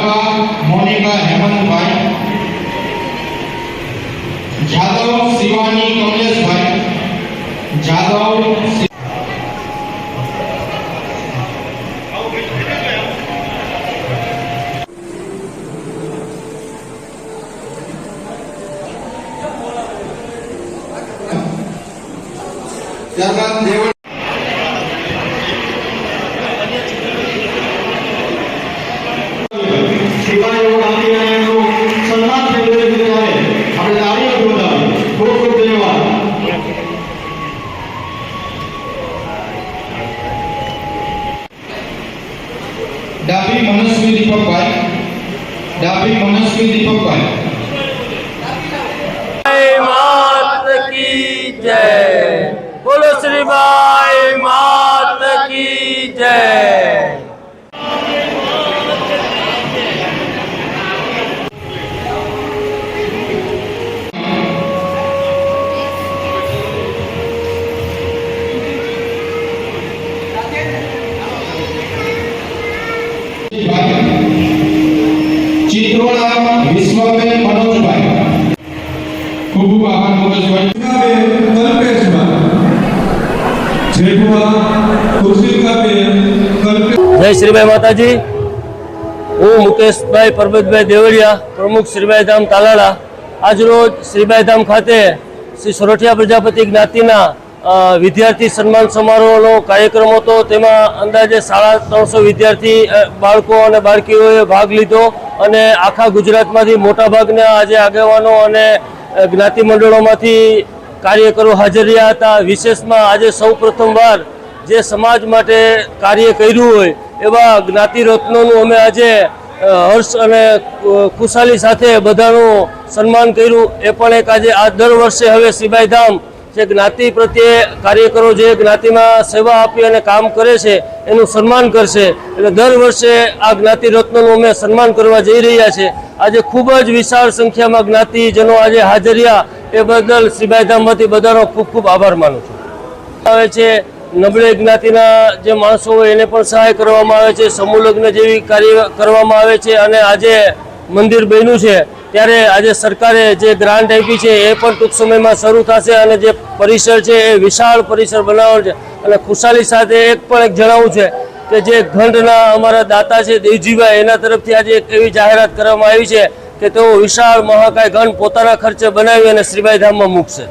Rathwa Monica હેમંતભાઈ જાદવ શિવાની કમલેશભાઈ જાદવ શિ- ત્યારબાદ દેવળ સેવા એવો ગાંધીનારાયણનો સન્માન થયેલો છે ત્યારે આપણે તાળી આપી બતાવીએ ખૂબ ખૂબ ધન્યવાદ ડાબી મનસ્વી દીપકભાઈ ડાબી મનસ્વી દીપકભાઈ જય. બોલો શ્રીભાઈ માત કી જય. જય શ્રીભાઈ માતાજી. હું મુકેશભાઈ પરબતભાઈ દેવળિયા પ્રમુખ શ્રીભાઈ ધામ તાલાળા. આજરોજ શ્રીભાઈ ધામ ખાતે શ્રી સોરઠિયા પ્રજાપતિ જ્ઞાતિના વિદ્યાર્થી સન્માન સમારોહનો કાર્યક્રમ હતો. તેમાં અંદાજે સાડા ત્રણસો વિદ્યાર્થી બાળકો અને બાળકીઓએ ભાગ લીધો અને આખા ગુજરાતમાંથી મોટાભાગના આજે આગેવાનો અને જ્ઞાતિમંડળોમાંથી જ્ઞાતિ મંડળોમાંથી કાર્યકરો હાજર રહ્યા હતા. વિશેષમાં આજે સૌ પ્રથમવાર જે સમાજ માટે કાર્ય કર્યું હોય એવા જ્ઞાતિ રત્નોનું અમે આજે હર્ષ અને ખુશાલી સાથે બધાનું સન્માન કર્યું. એ પણ એક આજે આ દર વર્ષે હવે સિબાઈ ધામ જે જ્ઞાતિ પ્રત્યે કાર્યકરો જે જ્ઞાતિમાં સેવા આપી અને કામ કરે છે, એનું સન્માન કરશે. એટલે દર વર્ષે આ જ્ઞાતિ રત્નોનું અમે સન્માન કરવા જઈ રહ્યા છે. આજે ખૂબ જ વિશાળ સંખ્યામાં જ્ઞાતિજનો આજે હાજર એ બદલ સિબાઈ ધામમાંથી બધાનો ખૂબ ખૂબ આભાર માનું છું. આવે છે, નબળે જ્ઞાતિના જે માણસો હોય એને પણ સહાય કરવામાં આવે છે. સમૂહ લગ્ન જેવી કાર્ય કરવામાં આવે છે અને આજે મંદિર બન્યું છે. ત્યારે આજે સરકારે જે ગ્રાન્ટ આપી છે એ પણ ટૂંક સમયમાં શરૂ થશે અને જે પરિસર છે એ વિશાળ પરિસર બનાવવાનો છે. અને ખુશાલી સાથે એક પણ એક જણાવું છે કે જે ઘંટના અમારા દાતા છે દેવજીભાઈ, એના તરફથી આજે એક એવી જાહેરાત કરવામાં આવી છે કે તેઓ વિશાળ મહાકાય ઘંટ પોતાના ખર્ચે બનાવી અને શ્રીભાઈ ધામમાં મૂકશે.